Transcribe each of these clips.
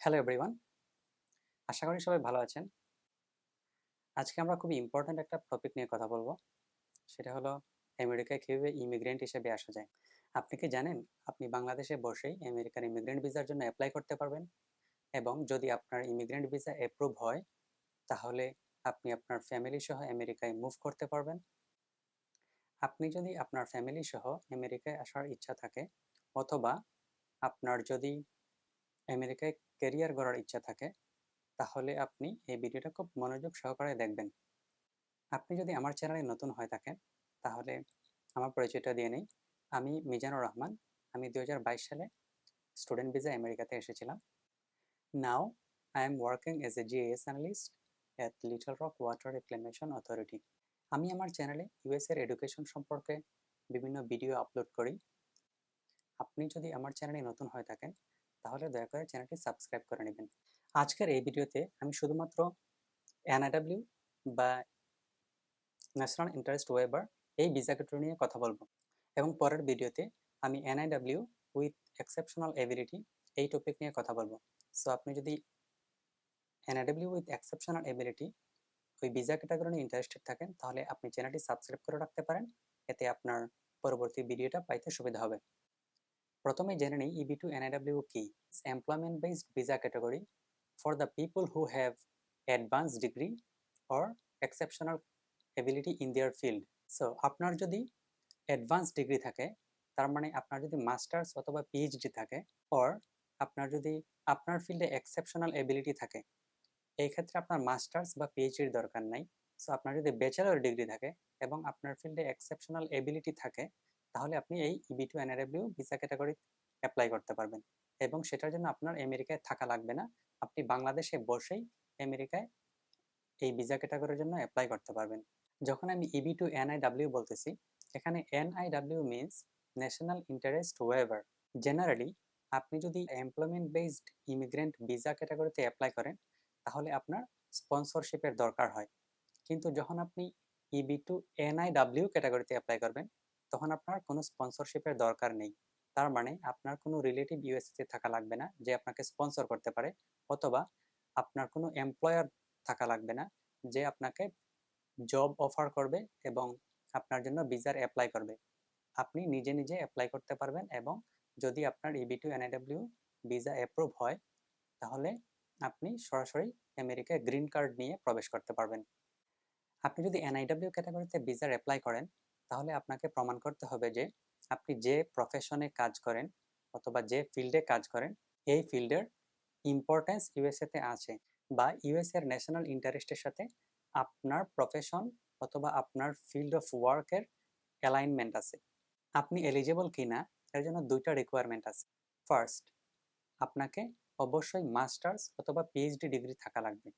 Hello everyone আশা করি সবাই ভালো আছেন। আজকে আমরা খুবই ইম্পর্ট্যান্ট একটা টপিক নিয়ে কথা বলব। সেটা হলো, আমেরিকায় কীভাবে ইমিগ্রেন্ট হিসেবে আসা যায়। আপনি কি জানেন, আপনি বাংলাদেশে বসেই আমেরিকার ইমিগ্রেন্ট ভিসার জন্য অ্যাপ্লাই করতে পারবেন? এবং যদি আপনার ইমিগ্রেন্ট ভিসা অ্যাপ্রুভ হয়, তাহলে আপনি আপনার ফ্যামিলি সহ আমেরিকায় মুভ করতে পারবেন। আপনি যদি আপনার ফ্যামিলি সহ আমেরিকায় আসার ইচ্ছা থাকে, অথবা আপনার যদি আমেরিকায় ক্যারিয়ার গড়ার ইচ্ছা থাকে, তাহলে আপনি এই ভিডিওটা খুব মনোযোগ সহকারে দেখবেন। আপনি যদি আমার চ্যানেলে নতুন হয়ে থাকেন, তাহলে আমার পরিচয়টা দিয়ে নেই। আমি মিজানুর রহমান। আমি দু হাজার বাইশ সালে স্টুডেন্ট ভিসা আমেরিকাতে এসেছিলাম। Now, I am working as a GIS analyst at Little Rock Water Reclamation Authority. আমি আমার চ্যানেলে ইউএসের এডুকেশন সম্পর্কে বিভিন্ন ভিডিও আপলোড করি। আপনি যদি আমার চ্যানেলে নতুন হয়ে থাকেন তাহলে দয়া করে চ্যানেলটি সাবস্ক্রাইব করে নেবেন। আজকের এই ভিডিওতে আমি শুধুমাত্র এনআইডাব্লিউ বা ন্যাশনাল ইন্টারেস্ট ওয়েবার এই ভিসা নিয়ে কথা বলব এবং পরের ভিডিওতে আমি এনআইডাব্লিউ উইথ এক্সেপশনাল এবিলিটি এই টপিক নিয়ে কথা বলব। সো আপনি যদি এনআইডাব্লিউ উইথ এক্সেপশনাল এবিলিটি ওই ভিসা ক্যাটাগরি নিয়ে ইন্টারেস্টেড থাকেন, তাহলে আপনি চ্যানেলটি সাবস্ক্রাইব করে রাখতে পারেন। এতে আপনার পরবর্তী ভিডিওটা পাইতে সুবিধা হবে। প্রথমে জেনে নিই ইবি টু এনআইডাব্লিউ কি? Employment based visa category for the people who have advance degree or exceptional ability in their field so আপনার যদি অ্যাডভান্স ডিগ্রি থাকে, তার মানে আপনার যদি মাস্টার্স অথবা পিএইচডি থাকে অর আপনার যদি আপনার ফিল্ডে এক্সেপশনাল এবিলিটি থাকে, এই ক্ষেত্রে আপনার মাস্টার্স বা পিএইচডির দরকার নাই। সো আপনার যদি ব্যাচেলর ডিগ্রি থাকে এবং আপনার ফিল্ডে এক্সেপশনাল এবিলিটি থাকে তাহলে আপনি এই EB two NIW visa category apply করতে পারবেন। এবং সেটার জন্য আপনার আমেরিকায় থাকা লাগবে না। আপনি বাংলাদেশে বসেই আমেরিকায় এই ভিসা ক্যাটাগরির জন্য অ্যাপ্লাই করতে পারবেন। যখন আমি ইবি টু এনআইডাব্লিউ বলতেছি, এখানে NIW means national interest waiver generally আপনি যদি এমপ্লয়মেন্ট বেসড ইমিগ্রেন্ট ভিসা ক্যাটাগরিতে অ্যাপ্লাই করেন, তাহলে আপনার স্পন্সরশিপের দরকার হয়। কিন্তু যখন আপনি ইবি টু এনআইডাব্লিউ ক্যাটাগরিতে অ্যাপ্লাই করবেন তখন আপনার কোনো স্পন্সরশিপের দরকার নেই। তার মানে আপনার কোনো রিলেটিভ ইউএসএতে থাকা লাগবে না যে আপনাকে স্পন্সর করতে পারে, অথবা আপনার কোনো এমপ্লয়ার থাকা লাগবে না যে আপনাকে জব অফার করবে এবং আপনার জন্য ভিসার অ্যাপ্লাই করবে। আপনি নিজে নিজে অ্যাপ্লাই করতে পারবেন এবং যদি আপনার EB two NIW visa approve হয়, তাহলে আপনি সরাসরি আমেরিকায় গ্রিন কার্ড নিয়ে প্রবেশ করতে পারবেন। আপনি যদি এনআইডাব্লিউ ক্যাটাগরিতে ভিসার অ্যাপ্লাই করেন তাহলে আপনাকে প্রমাণ করতে হবে যে, আপনি যে প্রফেশনে কাজ করেন অথবা যে ফিল্ডে কাজ করেন, এই ফিল্ডের ইম্পর্টেন্স ইউএসএতে আছে বা ইউএসএর ন্যাশনাল ইন্টারেস্টের সাথে আপনার প্রফেশন অথবা আপনার ফিল্ড অফ ওয়ার্কের অ্যালাইনমেন্ট আছে। আপনি এলিজেবল কি না এর জন্য দুইটা রিকোয়ারমেন্ট আছে। ফার্স্ট আপনাকে অবশ্যই মাস্টার্স অথবা পিএইচডি ডিগ্রি থাকা লাগবে।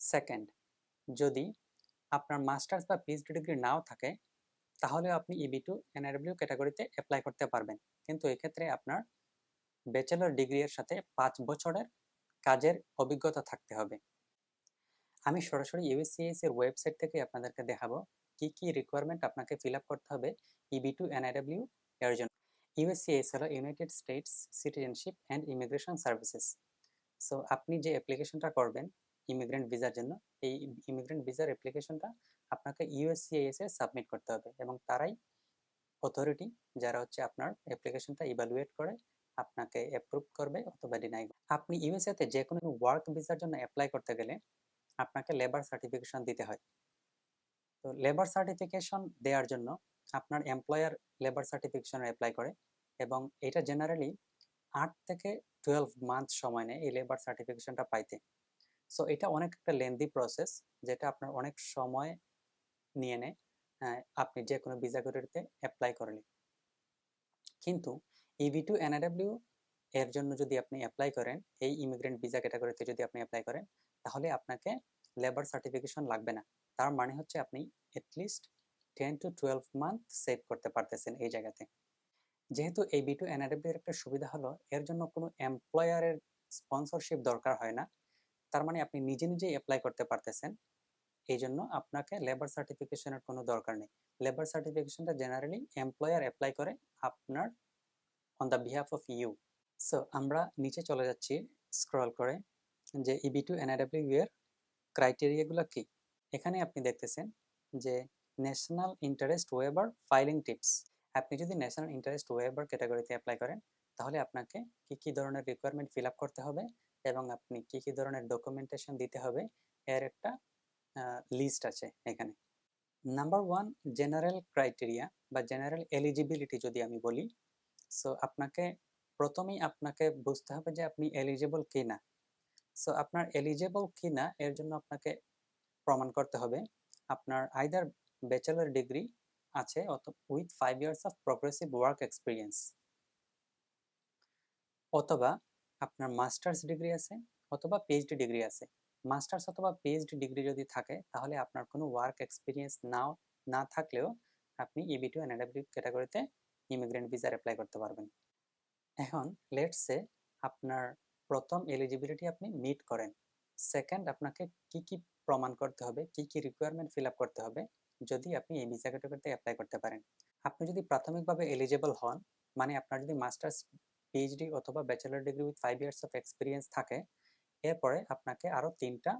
সেকেন্ড যদি আপনার মাস্টার্স বা পিএইচডি ডিগ্রি নাও থাকে তাহলে আপনি ইবি টু এনআরডব্লিউ ক্যাটাগরিতে অ্যাপ্লাই করতে পারবেন। কিন্তু এক্ষেত্রে আপনার ব্যাচেলর ডিগ্রি এর সাথে পাঁচ বছরের কাজের অভিজ্ঞতা থাকতে হবে। আমি সরাসরি ইউএসসিএস এর ওয়েবসাইট থেকে আপনাদেরকে দেখাবো কি কি রিকোয়ারমেন্ট আপনাকে ফিল আপ করতে হবে ইবি টু এনআইডব্লিউ এর জন্য। ইউএসসিএস হলো United States Citizenship and Immigration Services so আপনি যে অ্যাপ্লিকেশনটা করবেন ইমিগ্রেন্ট ভিসার জন্য, এই ইমিগ্রেন্ট ভিসার অ্যাপ্লিকেশনটা আপনাকে ইউএসসিআইএস এ সাবমিট করতে হবে এবং তারাই অথরিটি যারা হচ্ছে আপনার অ্যাপ্লিকেশনটা ইভালুয়েট করে আপনাকে অ্যাপ্রুভ করবে অথবা ডিনাই আপনি ইউএসএতে যে কোনো ওয়ার্ক ভিসার জন্য অ্যাপ্লাই করতে গেলে আপনাকে লেবার সার্টিফিকেশন দিতে হয়। তো লেবার সার্টিফিকেশন দেওয়ার জন্য আপনার এমপ্লয়ার লেবার সার্টিফিকেশন অ্যাপ্লাই করে এবং এটা জেনারেলি আট থেকে টুয়েলভ মান্থ সময় নেয় এই লেবার সার্টিফিকেশনটা পাইতে। সো এটা অনেক একটা লেন্দি প্রসেস যেটা আপনার অনেক সময় নিয়ে নেয়। আপনি যে কোনো ভিসা ক্যাটাগরিতে অ্যাপ্লাই করলে কিন্তু ইভি টু এনআরডব্লিউ এর জন্য যদি আপনি অ্যাপ্লাই করেন, এই ইমিগ্রেন্ট ভিসা ক্যাটাগরিতে যদি আপনি অ্যাপ্লাই করেন, তাহলে আপনাকে লেবার সার্টিফিকেশন লাগবে না। তার মানে হচ্ছে আপনি at least ten to twelve month save করতে পারতেছেন এই জায়গাতে। যেহেতু এই বি টু এনআরডব্লিউ এর একটা সুবিধা হলো, এর জন্য কোনো এমপ্লয়ারের স্পন্সরশিপ দরকার হয় না। তার মানে আপনি নিজে নিজেই অ্যাপ্লাই করতে পারতেছেন। এই জন্য আপনাকে লেবার সার্টিফিকেশনের কোনো দরকার নেই। লেবার সার্টিফিকেশনটা জেনারেলি এমপ্লয়ার অ্যাপ্লাই করে আপনার on the behalf of you so আমরা নিচে চলে যাচ্ছি স্ক্রল করে, যে ইবি টু এনআইডাব্লিউ এর ক্রাইটেরিয়াগুলো কি? এখানে আপনি দেখতেছেন যে national interest waiver filing tips আপনি যদি ন্যাশনাল ইন্টারেস্ট ওয়েবার ক্যাটাগরিতে অ্যাপ্লাই করেন, তাহলে আপনাকে কি কি ধরনের রিকোয়ারমেন্ট ফিল আপ করতে হবে এবং আপনি কি কি ধরনের ডকুমেন্টেশন দিতে হবে, এর একটা লিস্ট আছে এখানে। নাম্বার ওয়ান জেনারেল ক্রাইটেরিয়া বা জেনারেল এলিজিবিলিটি যদি আমি বলি সো আপনাকে প্রথমেই আপনাকে বুঝতে হবে যে আপনি এলিজিবল কি না সো আপনার এলিজিবল কি না এর জন্য আপনাকে প্রমাণ করতে হবে। আপনার আইদার ব্যাচেলার ডিগ্রি আছে with five years of progressive work experience অথবা আপনার মাস্টার্স ডিগ্রি আছে, অথবা পিএইচডি ডিগ্রি আছে। মাস্টার্স অথবা পিএইচডি ডিগ্রি যদি থাকে, তাহলে আপনার কোনো ওয়ার্ক এক্সপিরিয়েন্স নাও, না থাকলেও আপনি ইবি টু এনএডাব্লিউ ক্যাটাগরিতে ইমিগ্রেন্ট ভিসার অ্যাপ্লাই করতে পারবেন। এখন লেটসে আপনার প্রথম এলিজিবিলিটি আপনি মিট করেন। সেকেন্ড আপনাকে কি কি প্রমাণ করতে হবে, কি কি রিকোয়ারমেন্ট ফিল আপ করতে হবে, যদি আপনি এই ভিসা ক্যাটাগরিতে অ্যাপ্লাই করতে পারেন। আপনি যদি প্রাথমিকভাবে এলিজিবল হন মানে আপনার যদি মাস্টার্স পিএইচডি অথবা bachelor degree with five years of experience থাকে এরপরে আপনাকে আরও তিনটা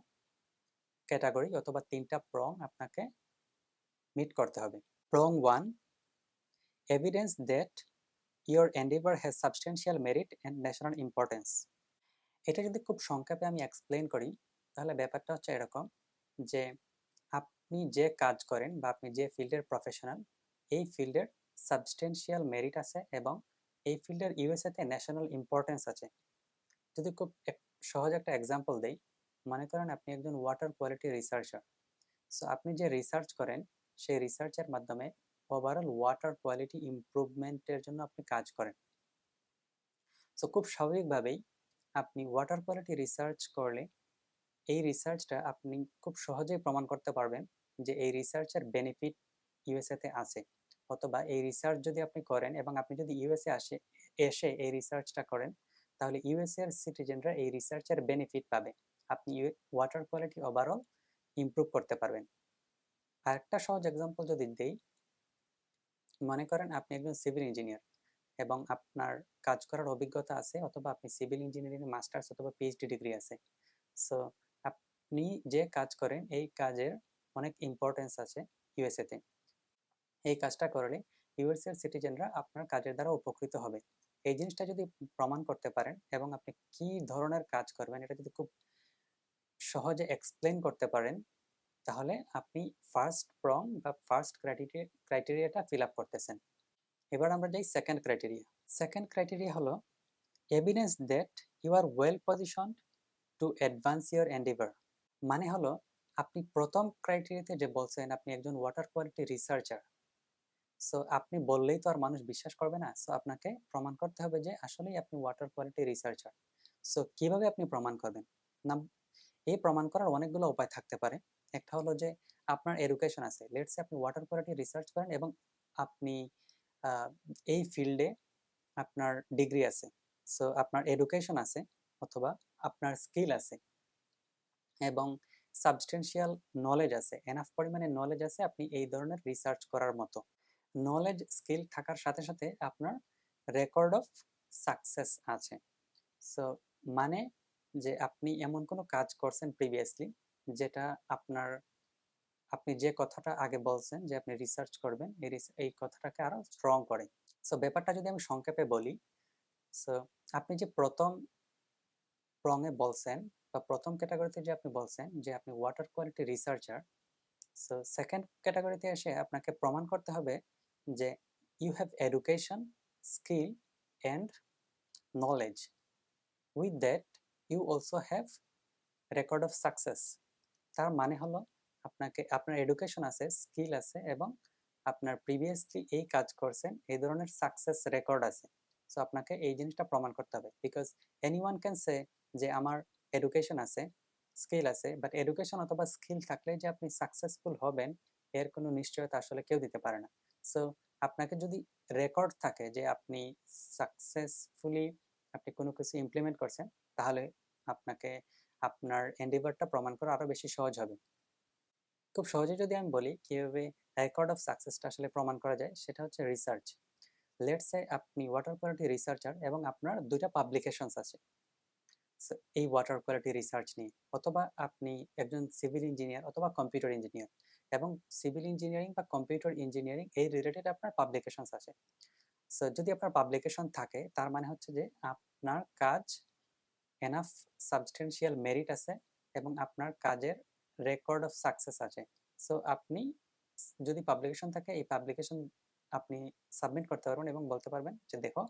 ক্যাটাগরি অথবা তিনটা প্রং আপনাকে মিট করতে হবে। Prong one evidence that your endeavour has substantial merit and national importance এটা যদি খুব সংক্ষেপে আমি এক্সপ্লেন করি, তাহলে ব্যাপারটা হচ্ছে এরকম যে আপনি যে কাজ করেন বা আপনি যে ফিল্ডের প্রফেশনাল এই ফিল্ডের সাবস্টেন্সিয়াল মেরিট আছে এবং এই ফিল্ডের ইউএসএতে ন্যাশনাল ইম্পর্টেন্স আছে। যদি খুব সহজ একটা এক্সাম্পল দেই। মনে করেন আপনি একজন ওয়াটার কোয়ালিটি রিসার্চার সো আপনি যে রিসার্চ করেন, সেই রিসার্চের মাধ্যমে ওভারঅল ওয়াটার কোয়ালিটি ইমপ্রুভমেন্টের জন্য আপনি কাজ করেন। সো খুব স্বাভাবিকভাবেই আপনি ওয়াটার কোয়ালিটি রিসার্চ করলে এই রিসার্চটা আপনি খুব সহজেই প্রমাণ করতে পারবেন যে এই রিসার্চের বেনিফিট ইউএসএতে আছে। অথবা এই রিসার্চ যদি আপনি করেন এবং আপনি যদি ইউএসএ আসে, এসে এই রিসার্চটা করেন তাহলে ইউএসএ এর সিটিজেনরা এই রিসার্চের বেনিফিট পাবে। আপনি ওয়াটার কোয়ালিটি ওভারঅল ইমপ্রুভ করতে পারবেন। আরেকটা সহজ এক্সাম্পল যদি দেই, মনে করেন আপনি একজন সিভিল ইঞ্জিনিয়ার এবং আপনার কাজ করার অভিজ্ঞতা আছে অথবা আপনি সিভিল ইঞ্জিনিয়ারিং মাস্টার্স অথবা পিএইচডি ডিগ্রি আছে। সো আপনি যে কাজ করেন, এই কাজের অনেক ইম্পর্টেন্স আছে ইউএসএতে এই কাজটা করলে ইউএসএর সিটিজেনরা আপনার কাজের দ্বারা উপকৃত হবে। এই জিনিসটা যদি প্রমাণ করতে পারেন এবং আপনি কি ধরনের কাজ করবেন, এটা যদি খুব সহজে এক্সপ্লেন করতে পারেন, তাহলে আপনি ফার্স্ট প্রং বা ফার্স্ট ক্রাইটেরিয়া ক্রাইটেরিয়াটা ফিল আপ করতেছেন। এবার আমরা যাই সেকেন্ড ক্রাইটেরিয়া সেকেন্ড ক্রাইটেরিয়া হলো evidence that you are well positioned to advance your endeavour মানে হলো, আপনি প্রথম ক্রাইটেরিয়াতে যে বলছেন, আপনি একজন ওয়াটার কোয়ালিটি রিসার্চার সো আপনি বললেই তো আর মানুষ বিশ্বাস করবে না। সো আপনাকে প্রমাণ করতে হবে যে আসলেই আপনি ওয়াটার কোয়ালিটি রিসার্চার সো কীভাবে আপনি প্রমাণ করবেন? না এই প্রমাণ করার অনেকগুলো উপায় থাকতে পারে। একটা হলো যে আপনার এডুকেশন আছে। লেটসে আপনি ওয়াটার কোয়ালিটি রিসার্চ করেন এবং আপনি এই ফিল্ডে আপনার ডিগ্রি আছে। সো আপনার এডুকেশন আছে অথবা আপনার স্কিল আছে। এবং সাবস্টেন্সিয়াল নলেজ আছে। এনাফ পরিমাণে নলেজ আছে আপনি এই ধরনের রিসার্চ করার মতো। নলেজ স্কিল থাকার সাথে সাথে আপনার রেকর্ড অফ সাকসেস আছে। সো মানে যে আপনি এমন কোনো কাজ করছেন প্রিভিয়াসলি যেটা আপনার, আপনি যে কথাটা আগে বলছেন, যে আপনি রিসার্চ করবেন, এই এই কথাটাকে আরও স্ট্রং করে। সো ব্যাপারটা যদি আমি সংক্ষেপে বলি সো আপনি যে প্রথম প্রঙে বলছেন, বা প্রথম ক্যাটাগরিতে যে আপনি বলছেন, যে আপনি water quality researcher so second ক্যাটাগরিতে এসে আপনাকে প্রমাণ করতে হবে যে you have education skill and knowledge with that you also have record of success তার মানে হলো আপনাকে, আপনার এডুকেশন আছে স্কিল আছে, এবং আপনার প্রিভিয়াসলি এই কাজ করছেন, এই ধরনের সাকসেস রেকর্ড আছে। সো আপনাকে এই জিনিসটা প্রমাণ করতে হবে। Because anyone can say যে আমার এডুকেশন আছে স্কিল আছে বাট এডুকেশন অথবা স্কিল থাকলে যে আপনি সাকসেসফুল হবেন, এর কোনো নিশ্চয়তা আসলে কেউ দিতে পারে না। সো আপনাকে যদি রেকর্ড থাকে যে আপনি সাকসেসফুলি আপনি কোনো কিছু ইমপ্লিমেন্ট করছেন, তাহলে আপনাকে আপনার এন্ডিভারটা প্রমাণ করা আরও বেশি সহজ হবে। খুব সহজে যদি আমি বলি কীভাবে রেকর্ড অফ সাকসেসটা আসলে প্রমাণ করা যায়, সেটা হচ্ছে রিসার্চ লেটসে আপনি ওয়াটার কোয়ালিটি রিসার্চার এবং আপনার দুইটা পাবলিকেশনস আছে। এই ওয়াটার কোয়ালিটি রিসার্চ নিয়ে অথবা আপনি একজন সিভিল ইঞ্জিনিয়ার অথবা কম্পিউটার ইঞ্জিনিয়ার এবং সিভিল ইঞ্জিনিয়ারিং বা কম্পিউটার ইঞ্জিনিয়ারিং এই রিলেটেড আপনার পাবলিকেশনস আছে। সো যদি আপনার পাবলিকেশন থাকে, তার মানে হচ্ছে যে আপনার কাজ এনাফ সাবস্টেন্সিয়াল মেরিট আছে এবং আপনার কাজের রেকর্ড অফ সাকসেস আছে। সো আপনি যদি পাবলিকেশন থাকে, এই পাবলিকেশন আপনি সাবমিট করতে পারবেন এবং বলতে পারবেন যে দেখো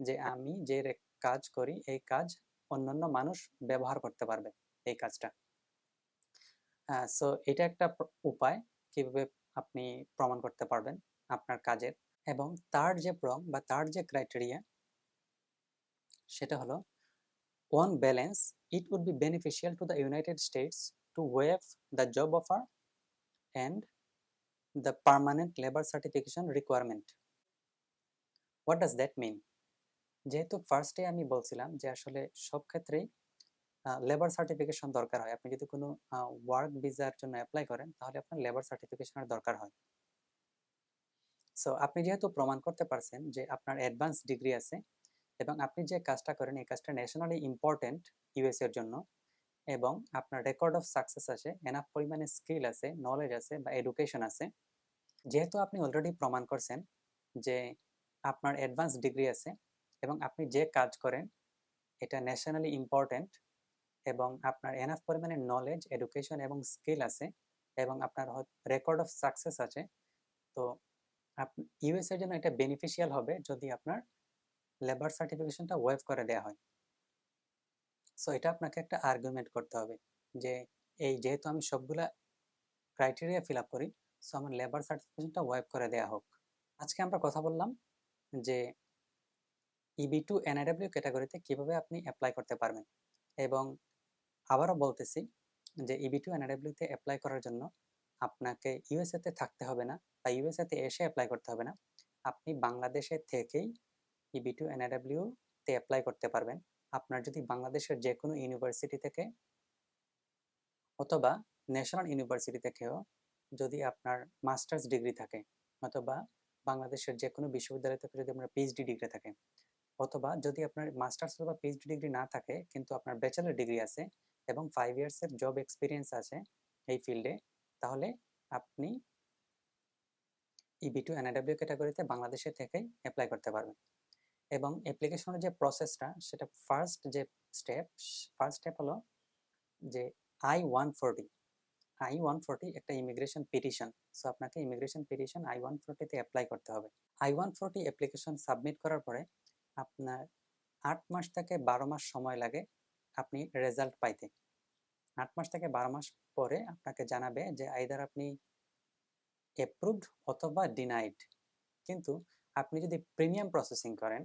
যে আমি যে কাজ করি, এই কাজ অন্যান্য মানুষ ব্যবহার করতে পারবে, এই কাজটা। সো এটা একটা উপায় কীভাবে আপনি প্রমাণ করতে পারবেন আপনার কাজের এবং তার যে প্রং বা তার যে ক্রাইটেরিয়া সেটা হলো one balance it would be beneficial to the United States to waive the job offer and the permanent labour certification requirement what does that mean যেহেতু ফার্স্টে আমি বলছিলাম যে আসলে সব ক্ষেত্রেই লেবার সার্টিফিকেশন দরকার হয়। আপনি যদি কোনো ওয়ার্ক ভিসার জন্য অ্যাপ্লাই করেন, তাহলে আপনার লেবার সার্টিফিকেশনের দরকার হয়। সো আপনি যেহেতু প্রমাণ করতে পারছেন যে আপনার অ্যাডভান্স ডিগ্রি আছে এবং আপনি যে কাজটা করেন, এই কাজটা ন্যাশনালি ইম্পর্টেন্ট ইউএস এর জন্য এবং আপনার রেকর্ড অফ সাকসেস আছে এনাফ পরিমাণে স্কিল আছে নলেজ আছে বা এডুকেশন আছে, যেহেতু আপনি অলরেডি প্রমাণ করছেন যে আপনার অ্যাডভান্স ডিগ্রি আছে এবং আপনি যে কাজ করেন, এটা ন্যাশনালি ইম্পর্টেন্ট এবং আপনার এনাফ পরিমাণে নলেজ এডুকেশন এবং স্কিল আছে এবং আপনার রেকর্ড অফ সাকসেস আছে। তো ইউএস এর জন্য এটা বেনিফিশিয়াল হবে যদি আপনার লেবার সার্টিফিকেশনটা ওয়েভ করে দেওয়া হয়। সো এটা আপনাকে একটা আর্গুমেন্ট করতে হবে যে এই যেহেতু আমি সবগুলা ক্রাইটেরিয়া ফিল আপ করি সো আমার লেবার সার্টিফিকেশনটা ওয়েভ করে দেওয়া হোক। আজকে আমরা কথা বললাম যে ইবি টু এনআইডাব্লিউ ক্যাটাগরিতে কীভাবে আপনি অ্যাপ্লাই করতে পারবেন এবং আবারও বলতেছি যে ইবি টু এনআইডাব্লিউতে অ্যাপ্লাই করার জন্য আপনাকে ইউএসএতে থাকতে হবে না বা ইউএসএতে এসে অ্যাপ্লাই করতে হবে না। আপনি বাংলাদেশে থেকেই ইবি টু এনআইডাব্লিউ তে অ্যাপ্লাই করতে পারবেন। আপনার যদি বাংলাদেশের যে কোনো ইউনিভার্সিটি থেকে অথবা ন্যাশনাল ইউনিভার্সিটি থেকেও যদি আপনার মাস্টার্স ডিগ্রি থাকে অথবা বাংলাদেশের যে কোনো বিশ্ববিদ্যালয় থেকে যদি আপনার পিএইচডি ডিগ্রি থাকে অথবা যদি আপনার মাস্টার্স অথবা পিএইচডি ডিগ্রি না থাকে কিন্তু আপনার ব্যাচেলার ডিগ্রি আছে এবং ফাইভ ইয়ার্সের জব এক্সপিরিয়েন্স আছে এই ফিল্ডে তাহলে আপনি ইবি টু এনআইডাব্লিউ ক্যাটাগরিতে বাংলাদেশে থেকেই অ্যাপ্লাই করতে পারবেন। এবং অ্যাপ্লিকেশনের যে প্রসেসটা সেটা ফার্স্ট যে স্টেপ ফার্স্ট স্টেপ হলো যে I one forty I one forty একটা ইমিগ্রেশন পিটিশন সো আপনাকে ইমিগ্রেশন পিটিশন আই ওয়ান ফোরটিতে অ্যাপ্লাই করতে হবে। I one forty application submit করার পরে আপনার আট মাস থেকে বারো মাস সময় লাগে আপনি রেজাল্ট পাইতে। আট মাস থেকে বারো মাস পরে আপনাকে জানাবে যে, আইদার আপনি অ্যাপ্রুভড অথবা ডিনাইড কিন্তু আপনি যদি প্রিমিয়াম প্রসেসিং করেন,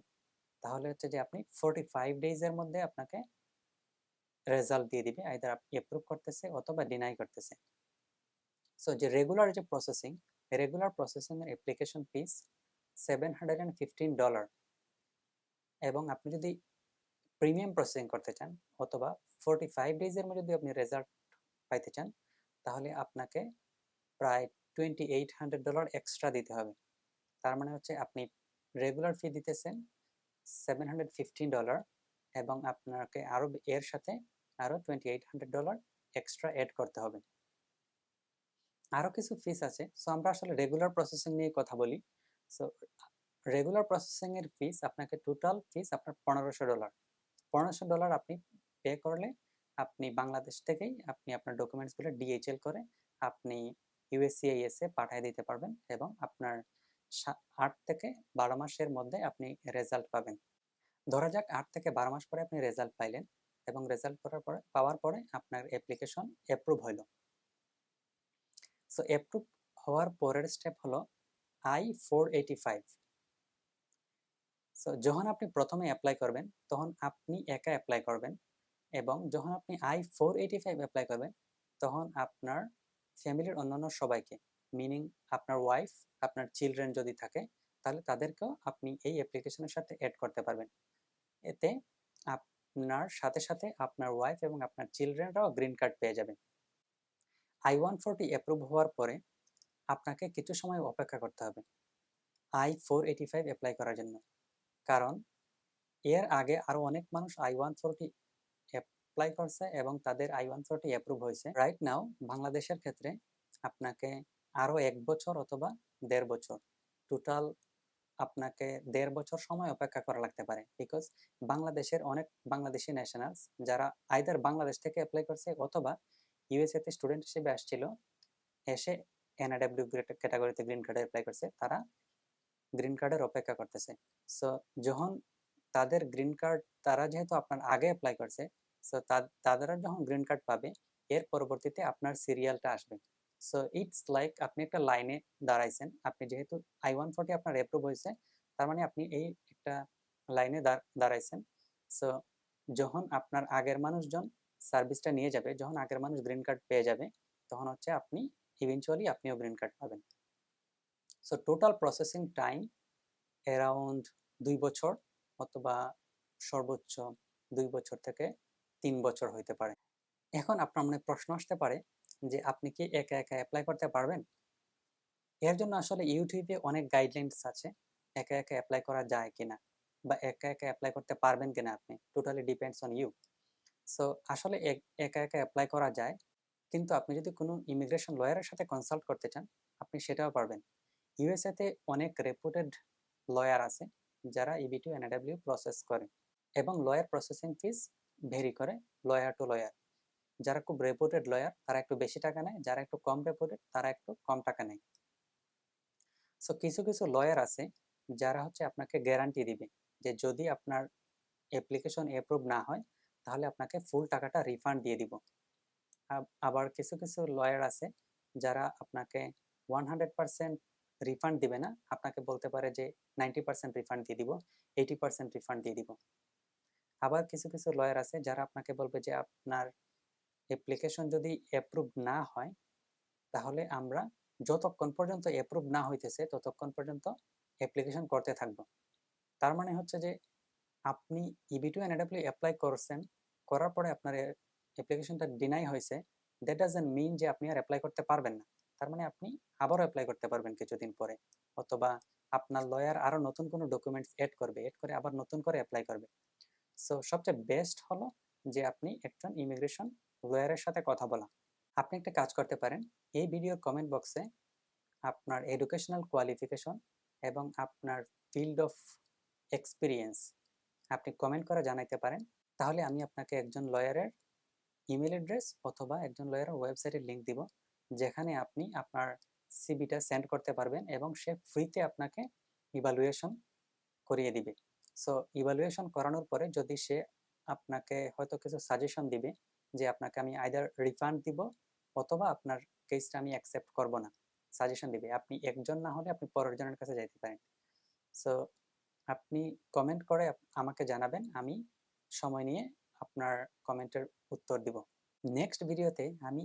তাহলে হচ্ছে যে, আপনি ফোরটি ফাইভ ডেজের মধ্যে আপনাকে রেজাল্ট দিয়ে দিবে, আইদার আপনি অ্যাপ্রুভ করতেছে অথবা ডিনাই করতেছে। সো যে রেগুলার যে প্রসেসিং রেগুলার প্রসেসিং এর application fees seven hundred and fifteen dollar এবং আপনি যদি প্রিমিয়াম প্রসেসিং করতে চান অথবা ফোরটি ফাইভ ডেজের মধ্যে যদি আপনি রেজাল্ট পাইতে চান, তাহলে আপনাকে প্রায় twenty eight hundred dollar extra দিতে হবে। তার মানে হচ্ছে আপনি রেগুলার ফি দিতেছেন সেভেন হান্ড্রেড ফিফটিন ডলার এবং আপনাকে আরও এর সাথে আরও twenty eight hundred dollar extra add করতে হবে। আরও কিছু ফিস আছে। সো আমরা আসলে রেগুলার প্রসেসিং নিয়ে কথা বলি। সো রেগুলার প্রসেসিংয়ের ফিস আপনাকে টোটাল ফিস আপনার পনেরোশো ডলার পনেরোশো ডলার আপনি পে করলে আপনি বাংলাদেশ থেকেই আপনি আপনার ডকুমেন্টসগুলো ডিএইচএল করে আপনি ইউএসসিআইএস পাঠিয়ে দিতে পারবেন এবং আপনার আট থেকে বারো মাসের মধ্যে আপনি রেজাল্ট পাবেন। ধরা যাক আট থেকে বারো মাস পরে আপনি রেজাল্ট পাইলেন এবং রেজাল্ট করার পরে, পাওয়ার পরে আপনার অ্যাপ্লিকেশন অ্যাপ্রুভ হইল। সো অ্যাপ্রুভ হওয়ার পরের স্টেপ হলো I four eighty five so যখন আপনি প্রথমে অ্যাপ্লাই করবেন, তখন আপনি একা অ্যাপ্লাই করবেন এবং যখন আপনি I four eighty five apply করবেন, তখন আপনার ফ্যামিলির অন্যান্য সবাইকে মিনিং আপনার ওয়াইফ আপনার চিলড্রেন যদি থাকে, তাহলে তাদেরকেও আপনি এই অ্যাপ্লিকেশনের সাথে অ্যাড করতে পারবেন। এতে আপনার সাথে সাথে আপনার ওয়াইফ এবং আপনার চিলড্রেনরাও গ্রিন কার্ড পেয়ে যাবেন। আই ওয়ান ফোরটি অ্যাপ্রুভ হওয়ার পরে আপনাকে কিছু সময় অপেক্ষা করতে হবে। I four eighty five apply করার জন্য। কারণ এর আগে আরও অনেক মানুষ আই ওয়ান ফোরটি অ্যাপ্লাই করছে এবং তাদের আই ওয়ান ফোরটি অ্যাপ্রুভ হয়েছে। রাইট নাও বাংলাদেশের ক্ষেত্রে আপনাকে আরও এক বছর অথবা দেড় বছর টোটাল আপনাকে দেড় বছর সময় অপেক্ষা করা লাগতে পারে। বিকজ বাংলাদেশের অনেক বাংলাদেশি ন্যাশনালস যারা আইদার বাংলাদেশ থেকে অ্যাপ্লাই করছে অথবা ইউএসএতে স্টুডেন্ট হিসেবে আসছিল, এসে এনআডাব্লিউ ক্যাটাগরিতে গ্রিন কার্ডে অ্যাপ্লাই করছে, তারা গ্রিন কার্ডের অপেক্ষা করতেছে। সো যখন তাদের গ্রিন কার্ড তারা যেহেতু আপনার আগে অ্যাপ্লাই করছে সো তাদের যখন গ্রিন কার্ড পাবে, এর পরবর্তীতে আপনার সিরিয়ালটা আসবে। সো ইটস লাইক আপনি একটা লাইনে দাঁড়াইছেন, আপনি যেহেতু আই ওয়ান ফোর্টি আপনার অ্যাপ্রুভ হয়েছে, তার মানে আপনি এই একটা লাইনে দাঁড়াইছেন। সো যখন আপনার আগের মানুষজন সার্ভিসটা নিয়ে যাবে, যখন আগের মানুষ গ্রিন কার্ড পেয়ে যাবে, তখন হচ্ছে আপনি ইভেনচুয়ালি আপনিও গ্রিন কার্ড পাবেন। So total processing time around দুই বছর অথবা সর্বোচ্চ দুই বছর থেকে তিন বছর হইতে পারে। এখন আপনার মনে প্রশ্ন আসতে পারে যে আপনি কি একা একা অ্যাপ্লাই করতে পারবেন? এর জন্য আসলে ইউটিউবে অনেক গাইডলাইন্স আছে একা একা অ্যাপ্লাই করা যায় কিনা বা একা একা অ্যাপ্লাই করতে পারবেন কিনা আপনি। Totally depends on you so আসলে একা একা অ্যাপ্লাই করা যায়, কিন্তু আপনি যদি কোনো ইমিগ্রেশন লয়ারের সাথে কনসাল্ট করতে চান, আপনি সেটাও পারবেন। ইউএসএতে অনেক রেপুটেড লয়ার আছে, যারা ইবি টু এনএডাব্লিউ প্রসেস করে এবং লয়ার প্রসেসিং ফিস ভেরি করে লয়ার টু লয়ার যারা খুব রেপুটেড লয়ার তারা একটু বেশি টাকা নেয়, যারা একটু কম রেপুটেড তারা একটু কম টাকা নেয়। সো কিছু কিছু লয়ার আছে, যারা হচ্ছে আপনাকে গ্যারান্টি দিবে যে যদি আপনার অ্যাপ্লিকেশন অ্যাপ্রুভ না হয়, তাহলে আপনাকে ফুল টাকাটা রিফান্ড দিয়ে দিব। আবার কিছু কিছু লয়ার আছে, যারা আপনাকে ওয়ান হান্ড্রেড পার্সেন্ট রিফান্ড দিবে না। আপনাকে বলতে পারে যে নাইনটি পার্সেন্ট রিফান্ড দিয়ে দিব এইটি পার্সেন্ট রিফান্ড দিয়ে দিব। আবার কিছু কিছু লয়ার আছে যারা আপনাকে বলবে যে আপনার অ্যাপ্লিকেশন যদি অ্যাপ্রুভ না হয়, তাহলে আমরা যতক্ষণ পর্যন্ত অ্যাপ্রুভ না হইতেছে, ততক্ষণ পর্যন্ত অ্যাপ্লিকেশন করতে থাকব। তার মানে হচ্ছে যে আপনি ইবি টু এনএডাব্লিউ অ্যাপ্লাই করছেন, করার পরে আপনার অ্যাপ্লিকেশনটা ডিনাই হয়েছে দ্যাট ডাজেন্ট মিন যে আপনি আর অ্যাপ্লাই করতে পারবেন না। তার মানে আপনি আবারও অ্যাপ্লাই করতে পারবেন কিছুদিন পরে। অথবা আপনার লয়ার আরও নতুন কোনো ডকুমেন্টস এড করবে এড করে আবার নতুন করে অ্যাপ্লাই করবে। সো সবচেয়ে বেস্ট হলো যে আপনি একজন ইমিগ্রেশন লয়ারের সাথে কথা বলা। আপনি একটা কাজ করতে পারেন, এই ভিডিওর কমেন্ট বক্সে আপনার এডুকেশনাল কোয়ালিফিকেশন এবং আপনার ফিল্ড অফ এক্সপিরিয়েন্স আপনি কমেন্ট করে জানাইতে পারেন। তাহলে আমি আপনাকে একজন লয়ারের ইমেল অ্যাড্রেস অথবা একজন লয়ারের ওয়েবসাইটের লিঙ্ক দিব। যেখানে আপনি আপনার সিবিটা সেন্ড করতে পারবেন এবং সে ফ্রিতে আপনাকে ইভালুয়েশন করিয়ে দিবে। সো ইভালুয়েশন করানোর পরে যদি সে আপনাকে হয়তো কিছু সাজেশন দিবে যে আপনাকে আমি আইদার রিফান্ড দিব অথবা আপনার কেসটা আমি অ্যাকসেপ্ট করব না সাজেশন দিবে। আপনি একজন না হলে আপনি পরের জনের কাছে যাইতে পারেন। সো আপনি কমেন্ট করে আমাকে জানাবেন, আমি সময় নিয়ে আপনার কমেন্টের উত্তর দিব। নেক্সট ভিডিওতে আমি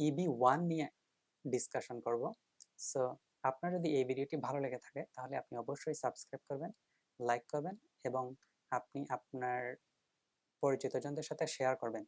ইবি ওয়ান নিয়ে ডিসকাশন করব। সো আপনার যদি এই ভিডিওটি ভালো লেগে থাকে, তাহলে আপনি অবশ্যই সাবস্ক্রাইব করবেন লাইক করবেন এবং আপনি আপনার পরিচিতজনদের সাথে শেয়ার করবেন।